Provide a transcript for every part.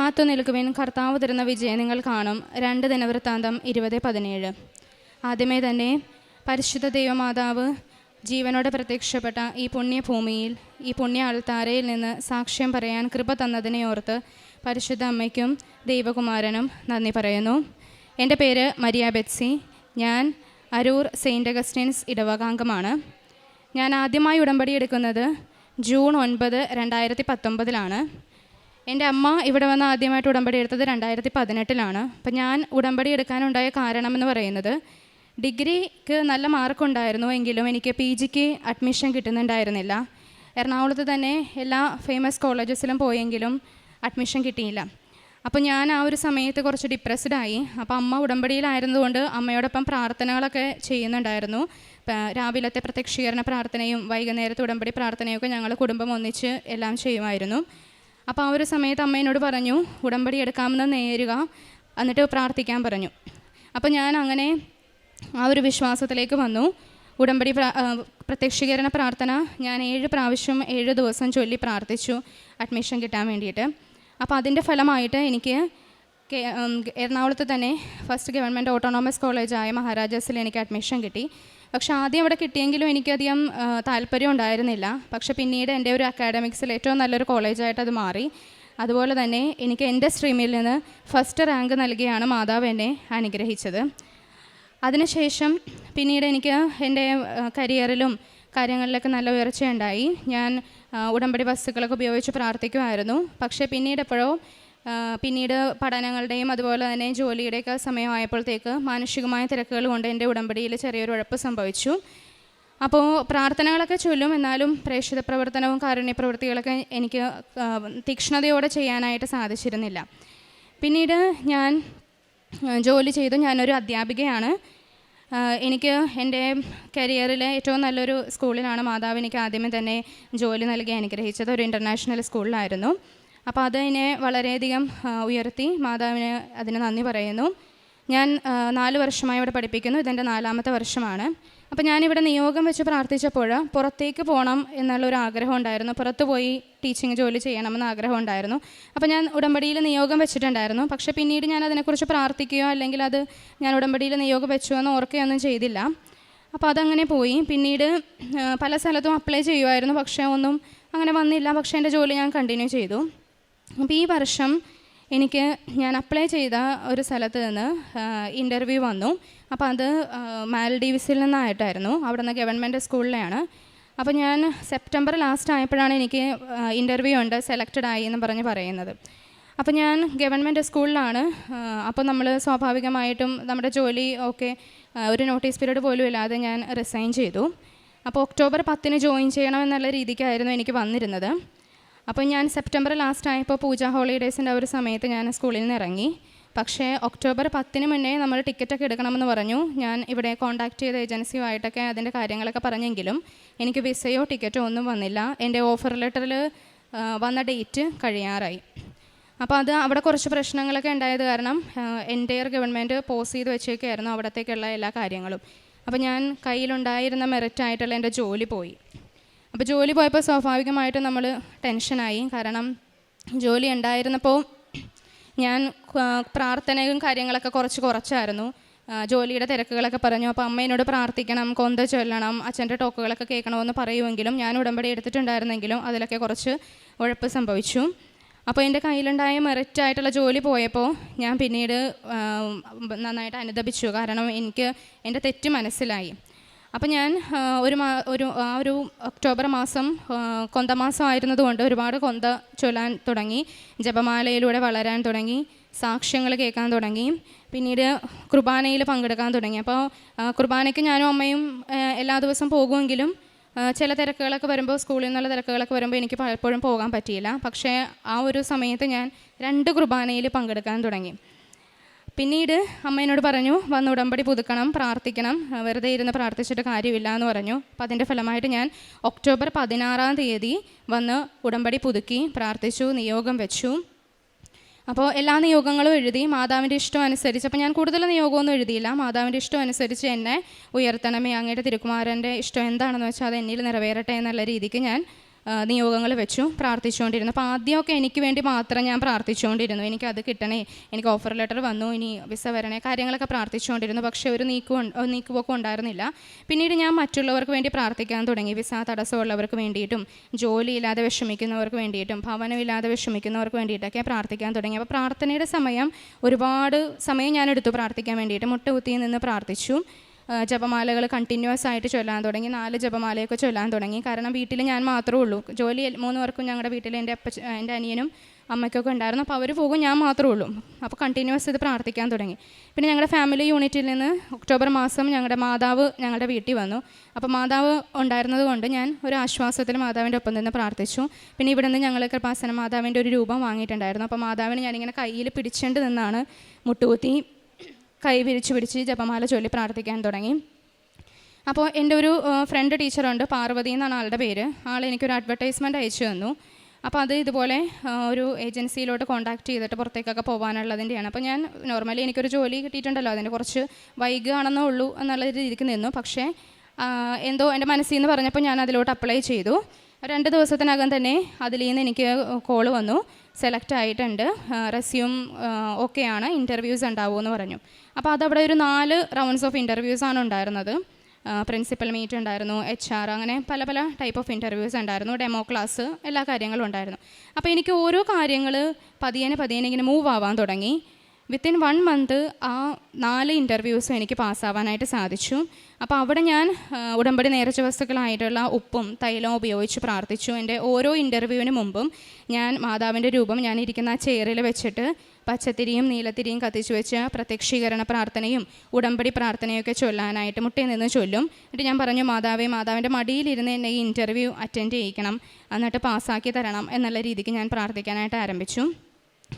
കാത്തു നിൽക്കുവിൻ കർത്താവ് തരുന്ന വിജയം നിങ്ങൾ കാണും. രണ്ട് ദിനവൃത്താന്തം ഇരുപത് പതിനേഴ്. ആദ്യമേ തന്നെ പരിശുദ്ധ ദൈവമാതാവ് ജീവനോടെ പ്രത്യക്ഷപ്പെട്ട ഈ പുണ്യഭൂമിയിൽ ഈ പുണ്യ അൾത്താരയിൽ നിന്ന് സാക്ഷ്യം പറയാൻ കൃപ തന്നതിനെ ഓർത്ത് പരിശുദ്ധ അമ്മയ്ക്കും ദൈവകുമാരനും നന്ദി പറയുന്നു. എന്റെ പേര് മരിയ ബെറ്റ്സി. ഞാൻ അരൂർ സെയിന്റ് അഗസ്റ്റിൻസ് ഇടവകാംഗമാണ്. ഞാൻ ആദ്യമായി ഉടമ്പടി എടുക്കുന്നത് ജൂൺ ഒൻപത് രണ്ടായിരത്തി പത്തൊമ്പതിലാണ്. എന്റെ അമ്മ ഇവിടെ വന്ന് ആദ്യമായിട്ട് ഉടമ്പടി എടുത്തത് രണ്ടായിരത്തി പതിനെട്ടിലാണ് അപ്പം ഞാൻ ഉടമ്പടി എടുക്കാനുണ്ടായ കാരണമെന്ന് പറയുന്നത് ഡിഗ്രിക്ക് നല്ല മാർക്കുണ്ടായിരുന്നു എങ്കിലും എനിക്ക് പി ജിക്ക് അഡ്മിഷൻ കിട്ടുന്നുണ്ടായിരുന്നില്ല. എറണാകുളത്ത് തന്നെ എല്ലാ ഫേമസ് കോളേജസിലും പോയെങ്കിലും അഡ്മിഷൻ കിട്ടിയില്ല. അപ്പോൾ ഞാൻ ആ ഒരു സമയത്ത് കുറച്ച് ഡിപ്രസ്ഡ് ആയി. അപ്പോൾ അമ്മ ഉടമ്പടിയിലായിരുന്നതുകൊണ്ട് അമ്മയോടൊപ്പം പ്രാർത്ഥനകളൊക്കെ ചെയ്യുന്നുണ്ടായിരുന്നു. രാവിലത്തെ പ്രത്യക്ഷീകരണ പ്രാർത്ഥനയും വൈകുന്നേരത്തെ ഉടമ്പടി പ്രാർത്ഥനയൊക്കെ ഞങ്ങൾ കുടുംബം ഒന്നിച്ച് എല്ലാം ചെയ്യുമായിരുന്നു. അപ്പോൾ ആ ഒരു സമയത്ത് അമ്മ എന്നോട് പറഞ്ഞു ഉടമ്പടി എടുക്കാമെന്ന് നേരുക. എന്നിട്ട് പ്രാർത്ഥിക്കാൻ പറഞ്ഞു. അപ്പോൾ ഞാൻ അങ്ങനെ ആ ഒരു വിശ്വാസത്തിലേക്ക് വന്നു. ഉടമ്പടി പ്രാ- പ്രത്യക്ഷീകരണ പ്രാർത്ഥന ഞാൻ ഏഴ് പ്രാവശ്യം ഏഴ് ദിവസം ചൊല്ലി പ്രാർത്ഥിച്ചു അഡ്മിഷൻ കിട്ടാൻ വേണ്ടിയിട്ട്. അപ്പോൾ അതിന്റെ ഫലമായിട്ട് എനിക്ക് എറണാകുളത്ത് തന്നെ ഫസ്റ്റ് ഗവൺമെന്റ് ഓട്ടോണോമസ് കോളേജായ മഹാരാജാസിൽ എനിക്ക് അഡ്മിഷൻ കിട്ടി. പക്ഷേ ആദ്യം അവിടെ കിട്ടിയെങ്കിലും എനിക്കധികം താല്പര്യം ഉണ്ടായിരുന്നില്ല. പക്ഷേ പിന്നീട് എന്റെ ഒരു അക്കാഡമിക്സിൽ ഏറ്റവും നല്ലൊരു കോളേജായിട്ട് അത് മാറി. അതുപോലെ തന്നെ എനിക്ക് എന്റെ സ്ട്രീമിൽ നിന്ന് ഫസ്റ്റ് റാങ്ക് നൽകിയാണ് മാതാവ് എന്നെ അനുഗ്രഹിച്ചത്. അതിനുശേഷം പിന്നീട് എനിക്ക് എന്റെ കരിയറിലും കാര്യങ്ങളിലൊക്കെ നല്ല ഉയർച്ചയുണ്ടായി. ഞാൻ ഉടമ്പടി വസ്തുക്കളൊക്കെ ഉപയോഗിച്ച് പ്രാർത്ഥിക്കുമായിരുന്നു. പക്ഷേ പിന്നീട് എപ്പോഴോ പിന്നീട് പഠനങ്ങളുടെയും അതുപോലെ തന്നെ ജോലിയുടെയൊക്കെ സമയമായപ്പോഴത്തേക്ക് മാനുഷികമായ തിരക്കുകൾ കൊണ്ട് എന്റെ ഉടമ്പടിയിൽ ചെറിയൊരു ഉഴപ്പ് സംഭവിച്ചു. അപ്പോൾ പ്രാർത്ഥനകളൊക്കെ ചൊല്ലും. എന്നാലും പ്രേക്ഷിത പ്രവർത്തനവും കാരുണ്യ പ്രവൃത്തികളൊക്കെ എനിക്ക് തീക്ഷ്ണതയോടെ ചെയ്യാനായിട്ട് സാധിച്ചിരുന്നില്ല. പിന്നീട് ഞാൻ ജോലി ചെയ്തു. ഞാനൊരു അധ്യാപികയാണ്. എനിക്ക് എന്റെ കരിയറിലെ ഏറ്റവും നല്ലൊരു സ്കൂളിലാണ് മാതാവ്. എനിക്ക് ആദ്യമേ തന്നെ ജോലി നൽകി അനുഗ്രഹിച്ചത് ഒരു ഇന്റർനാഷണൽ സ്കൂളിലായിരുന്നു. അപ്പോൾ അതിനെ വളരെയധികം ഉയർത്തി മാതാവിന് അതിന് നന്ദി പറയുന്നു. ഞാൻ നാല് വർഷമായി ഇവിടെ പഠിപ്പിക്കുന്നു. ഇതെന്റെ നാലാമത്തെ വർഷമാണ്. അപ്പോൾ ഞാനിവിടെ നിയോഗം വെച്ച് പ്രാർത്ഥിച്ചപ്പോൾ പുറത്തേക്ക് പോകണം എന്നുള്ളൊരു ആഗ്രഹം ഉണ്ടായിരുന്നു. പുറത്ത് പോയി ടീച്ചിങ് ജോലി ചെയ്യണമെന്ന് ആഗ്രഹം ഉണ്ടായിരുന്നു. അപ്പോൾ ഞാൻ ഉടമ്പടിയിൽ നിയോഗം വെച്ചിട്ടുണ്ടായിരുന്നു. പക്ഷേ പിന്നീട് ഞാൻ അതിനെക്കുറിച്ച് പ്രാർത്ഥിക്കുകയോ അല്ലെങ്കിൽ അത് ഞാൻ ഉടമ്പടിയിൽ നിയോഗം വെച്ചു എന്ന് ഓർക്കുകയൊന്നും ചെയ്തില്ല. അപ്പോൾ അതങ്ങനെ പോയി. പിന്നീട് പല സ്ഥലത്തും അപ്ലൈ ചെയ്യുമായിരുന്നു പക്ഷേ ഒന്നും അങ്ങനെ വന്നില്ല. പക്ഷേ എന്റെ ജോലി ഞാൻ കണ്ടിന്യൂ ചെയ്തു. അപ്പോൾ ഈ വർഷം എനിക്ക് ഞാൻ അപ്ലൈ ചെയ്ത ഒരു സ്ഥലത്ത് നിന്ന് ഇന്റർവ്യൂ വന്നു. അപ്പോൾ അത് മാൽഡീവ്സിൽ നിന്നായിട്ടായിരുന്നു. അവിടെ നിന്ന് ഗവൺമെന്റ് സ്കൂളിലെയാണ്. അപ്പോൾ ഞാൻ സെപ്റ്റംബർ ലാസ്റ്റ് ആയപ്പോഴാണ് എനിക്ക് ഇന്റർവ്യൂ ഉണ്ട് സെലക്റ്റഡ് ആയി എന്ന് പറഞ്ഞ് പറയുന്നത്. അപ്പോൾ ഞാൻ ഗവൺമെന്റ് സ്കൂളിലാണ്. അപ്പോൾ നമ്മൾ സ്വാഭാവികമായിട്ടും നമ്മുടെ ജോലി ഒക്കെ ഒരു നോട്ടീസ് പീരീഡ് പോലും ഇല്ലാതെ ഞാൻ റിസൈൻ ചെയ്തു. അപ്പോൾ ഒക്ടോബർ പത്തിന് ജോയിൻ ചെയ്യണം എന്നുള്ള രീതിക്കായിരുന്നു എനിക്ക് വന്നിരുന്നത്. അപ്പോൾ ഞാൻ സെപ്റ്റംബർ ലാസ്റ്റ് ആയപ്പോൾ പൂജ ഹോളിഡേയ്സിന്റെ ഒരു സമയത്ത് ഞാൻ സ്കൂളിൽ നിന്ന് ഇറങ്ങി. പക്ഷേ ഒക്ടോബർ പത്തിന് മുന്നേ നമ്മൾ ടിക്കറ്റൊക്കെ എടുക്കണമെന്ന് പറഞ്ഞു. ഞാൻ ഇവിടെ കോൺടാക്ട് ചെയ്ത ഏജൻസിയുമായിട്ടൊക്കെ അതിന്റെ കാര്യങ്ങളൊക്കെ പറഞ്ഞെങ്കിലും എനിക്ക് വിസയോ ടിക്കറ്റോ ഒന്നും വന്നില്ല. എന്റെ ഓഫർ ലെറ്ററിൽ വന്ന ഡേറ്റ് കഴിയാറായി. അപ്പോൾ അത് അവിടെ കുറച്ച് പ്രശ്നങ്ങളൊക്കെ ഉണ്ടായത് കാരണം എന്റെയർ ഗവൺമെന്റ് പോസ് ചെയ്ത് വെച്ചേക്കായിരുന്നു അവിടത്തേക്കുള്ള എല്ലാ കാര്യങ്ങളും. അപ്പോൾ ഞാൻ കയ്യിലുണ്ടായിരുന്ന മെറിറ്റായിട്ടുള്ള എന്റെ ജോലി പോയി. അപ്പോൾ ജോലി പോയപ്പോൾ സ്വാഭാവികമായിട്ടും നമ്മൾ ടെൻഷനായി. കാരണം ജോലി ഉണ്ടായിരുന്നപ്പോൾ ഞാൻ പ്രാർത്ഥനയും കാര്യങ്ങളൊക്കെ കുറച്ച് കുറച്ചായിരുന്നു. ജോലിയുടെ തിരക്കുകളൊക്കെ പറഞ്ഞു. അപ്പോൾ അമ്മേനോട് പ്രാർത്ഥിക്കണം കൊന്ത ചൊല്ലണം അച്ഛന്റെ ടോക്കുകളൊക്കെ കേൾക്കണമെന്ന് പറയുമെങ്കിലും ഞാൻ ഉടമ്പടി എടുത്തിട്ടുണ്ടായിരുന്നെങ്കിലും അതിലൊക്കെ കുറച്ച് ഉഴപ്പ് സംഭവിച്ചു. അപ്പോൾ എന്റെ കയ്യിലുണ്ടായ മെറിറ്റായിട്ടുള്ള ജോലി പോയപ്പോൾ ഞാൻ പിന്നീട് നന്നായിട്ട് അനുദപിച്ചു. കാരണം എനിക്ക് എന്റെ തെറ്റ് മനസ്സിലായി. അപ്പോൾ ഞാൻ ഒരു മാ ഒരു ആ ഒരു ഒക്ടോബർ മാസം കൊന്ത മാസം ആയിരുന്നതുകൊണ്ട് ഒരുപാട് കൊന്ത ചൊല്ലാൻ തുടങ്ങി ജപമാലയിലൂടെ വളരാൻ തുടങ്ങി സാക്ഷ്യങ്ങൾ കേൾക്കാൻ തുടങ്ങി പിന്നീട് കുർബാനയിൽ പങ്കെടുക്കാൻ തുടങ്ങി. അപ്പോൾ കുർബാനയ്ക്ക് ഞാനും അമ്മയും എല്ലാ ദിവസവും പോകുമെങ്കിലും ചില തിരക്കുകളൊക്കെ വരുമ്പോൾ സ്കൂളിൽ നിന്നുള്ള തിരക്കുകളൊക്കെ വരുമ്പോൾ എനിക്ക് പലപ്പോഴും പോകാൻ പറ്റിയില്ല. പക്ഷേ ആ ഒരു സമയത്ത് ഞാൻ രണ്ട് കുർബാനയിൽ പങ്കെടുക്കാൻ തുടങ്ങി. പിന്നീട് അമ്മ പറഞ്ഞു വന്ന് ഉടമ്പടി പുതുക്കണം പ്രാർത്ഥിക്കണം വെറുതെ ഇരുന്ന് പ്രാർത്ഥിച്ചിട്ട് കാര്യമില്ല എന്ന് പറഞ്ഞു. അപ്പം അതിന്റെ ഫലമായിട്ട് ഞാൻ ഒക്ടോബർ പതിനാറാം തീയതി വന്ന് ഉടമ്പടി പുതുക്കി പ്രാർത്ഥിച്ചു നിയോഗം വെച്ചു. അപ്പോൾ എല്ലാ നിയോഗങ്ങളും എഴുതി മാതാവിന്റെ ഇഷ്ടം അനുസരിച്ച് അപ്പോൾ ഞാൻ കൂടുതൽ നിയോഗമൊന്നും എഴുതിയില്ല. മാതാവിന്റെ ഇഷ്ടം അനുസരിച്ച് എന്നെ ഉയർത്തണമേ അങ്ങയുടെ തിരുക്കുമാരന്റെ ഇഷ്ടം എന്താണെന്ന് വെച്ചാൽ അത് എന്നിൽ നിറവേറട്ടെ എന്നുള്ള രീതിക്ക് ഞാൻ നിയോഗങ്ങൾ വെച്ചു പ്രാർത്ഥിച്ചുകൊണ്ടിരുന്നു. അപ്പോൾ ആദ്യമൊക്കെ എനിക്ക് വേണ്ടി മാത്രം ഞാൻ പ്രാർത്ഥിച്ചുകൊണ്ടിരുന്നു. എനിക്ക് അത് കിട്ടണേ. എനിക്ക് ഓഫർ ലെറ്റർ വന്നു ഇനി വിസ വരണേ. കാര്യങ്ങളൊക്കെ പ്രാർത്ഥിച്ചുകൊണ്ടിരുന്നു. പക്ഷേ ഒരു നീക്കം നീക്കുമൊക്കെ ഉണ്ടായിരുന്നില്ല. പിന്നീട് ഞാൻ മറ്റുള്ളവർക്ക് വേണ്ടി പ്രാർത്ഥിക്കാൻ തുടങ്ങി. വിസ തടസ്സമുള്ളവർക്ക് വേണ്ടിയിട്ടും ജോലിയില്ലാതെ വിഷമിക്കുന്നവർക്ക് വേണ്ടിയിട്ടും ഭവനമില്ലാതെ വിഷമിക്കുന്നവർക്ക് വേണ്ടിയിട്ടൊക്കെ പ്രാർത്ഥിക്കാൻ തുടങ്ങി. അപ്പോൾ പ്രാർത്ഥനയുടെ സമയം ഒരുപാട് സമയം ഞാൻ എടുത്തു പ്രാർത്ഥിക്കാൻ വേണ്ടിയിട്ട്. മുട്ടുകുത്തി നിന്ന് പ്രാർത്ഥിച്ചു. ജപമാലകൾ കണ്ടിന്യൂസ് ആയിട്ട് ചൊല്ലാൻ തുടങ്ങി. നാല് ജപമാലയൊക്കെ ചൊല്ലാൻ തുടങ്ങി. കാരണം വീട്ടിൽ ഞാൻ മാത്രമേ ഉള്ളൂ. ജോലി മൂന്ന് പേർക്കും ഞങ്ങളുടെ വീട്ടിൽ എന്റെ അപ്പ എന്റെ അനിയനും അമ്മയ്ക്കൊക്കെ ഉണ്ടായിരുന്നു. അപ്പോൾ അവർ പോകും ഞാൻ മാത്രമേ ഉള്ളൂ. അപ്പോൾ കണ്ടിന്യൂസ് ഇത് പ്രാർത്ഥിക്കാൻ തുടങ്ങി. പിന്നെ ഞങ്ങളുടെ ഫാമിലി യൂണിറ്റിൽ നിന്ന് ഒക്ടോബർ മാസം ഞങ്ങളുടെ മാതാവ് ഞങ്ങളുടെ വീട്ടിൽ വന്നു. അപ്പോൾ മാതാവ് ഉണ്ടായിരുന്നത് കൊണ്ട് ഞാൻ ഒരു ആശ്വാസത്തിൽ മാതാവിന്റെ ഒപ്പം നിന്ന് പ്രാർത്ഥിച്ചു. പിന്നെ ഇവിടെ നിന്ന് ഞങ്ങൾ കൃപാസന മാതാവിന്റെ ഒരു രൂപം വാങ്ങിയിട്ടുണ്ടായിരുന്നു. അപ്പോൾ മാതാവിനെ ഞാനിങ്ങനെ കയ്യിൽ പിടിച്ചുകൊണ്ട് നിന്നാണ് മുട്ടുകുത്തി കൈ വിരിച്ചു പിടിച്ച് ജപമാല ചൊല്ലി പ്രാർത്ഥിക്കാൻ തുടങ്ങി. അപ്പോൾ എന്റെ ഒരു ഫ്രണ്ട് ടീച്ചറുണ്ട് പാർവതി എന്നാണ് ആളുടെ പേര്. ആൾ എനിക്കൊരു അഡ്വർടൈസ്മെന്റ് അയച്ചു തന്നു. അപ്പോൾ അത് ഇതുപോലെ ഒരു ഏജൻസിയിലോട്ട് കോൺടാക്ട് ചെയ്തിട്ട് പുറത്തേക്കൊക്കെ പോകാനുള്ളതിന്റെയാണ്. അപ്പോൾ ഞാൻ നോർമലി എനിക്കൊരു ജോലി കിട്ടിയിട്ടുണ്ടല്ലോ അതിന്റെ കുറച്ച് വൈകുകയാണെന്നേ ഉള്ളൂ എന്നുള്ള രീതിക്ക് നിന്നു. പക്ഷേ എന്തോ എന്റെ മനസ്സിൽ നിന്ന് പറഞ്ഞപ്പോൾ ഞാൻ അതിലോട്ട് അപ്ലൈ ചെയ്തു. രണ്ട് ദിവസത്തിനകം തന്നെ അതിൽ നിന്ന് എനിക്ക് കോൾ വന്നു. സെലക്ട് ആയിട്ടുണ്ട്. റെസ്യൂം ഓക്കെയാണ് ഇന്റർവ്യൂസ് ഉണ്ടാവുമെന്ന് പറഞ്ഞു. അപ്പോൾ അതവിടെ ഒരു നാല് റൗണ്ട്സ് ഓഫ് ഇന്റർവ്യൂസ് ആണ് ഉണ്ടായിരുന്നത്. പ്രിൻസിപ്പൽ മീറ്റ് ഉണ്ടായിരുന്നു എച്ച് ആർ അങ്ങനെ പല പല ടൈപ്പ് ഓഫ് ഇന്റർവ്യൂസ് ഉണ്ടായിരുന്നു ഡെമോ ക്ലാസ് എല്ലാ കാര്യങ്ങളും ഉണ്ടായിരുന്നു. അപ്പോൾ എനിക്ക് ഓരോ കാര്യങ്ങൾ പതിയനെ പതിയനെ ഇങ്ങനെ മൂവ് ആവാൻ തുടങ്ങി. വിത്തിൻ വൺ മന്ത് ആ നാല് ഇന്റർവ്യൂസും എനിക്ക് പാസ്സാവാനായിട്ട് സാധിച്ചു. അപ്പോൾ അവിടെ ഞാൻ ഉടമ്പടി നേർച്ച വസ്തുക്കളായിട്ടുള്ള ഉപ്പും തൈലവും ഉപയോഗിച്ച് പ്രാർത്ഥിച്ചു. എന്റെ ഓരോ ഇന്റർവ്യൂവിന് മുമ്പും ഞാൻ മാതാവിന്റെ രൂപം ഞാൻ ഇരിക്കുന്ന ആ ചെയറിൽ വെച്ചിട്ട് പച്ചത്തിരിയും നീലത്തിരിയും കത്തിച്ചു വെച്ച് പ്രത്യക്ഷീകരണ പ്രാർത്ഥനയും ഉടമ്പടി പ്രാർത്ഥനയൊക്കെ ചൊല്ലാനായിട്ട് മുട്ടയിൽ നിന്ന് ചൊല്ലും. എന്നിട്ട് ഞാൻ പറഞ്ഞു മാതാവേ മാതാവിന്റെ മടിയിലിരുന്ന് എന്നെ ഈ ഇന്റർവ്യൂ അറ്റൻഡ് ചെയ്യിക്കണം. എന്നിട്ട് പാസ്സാക്കി തരണം എന്നുള്ള രീതിക്ക് ഞാൻ പ്രാർത്ഥിക്കാനായിട്ട് ആരംഭിച്ചു.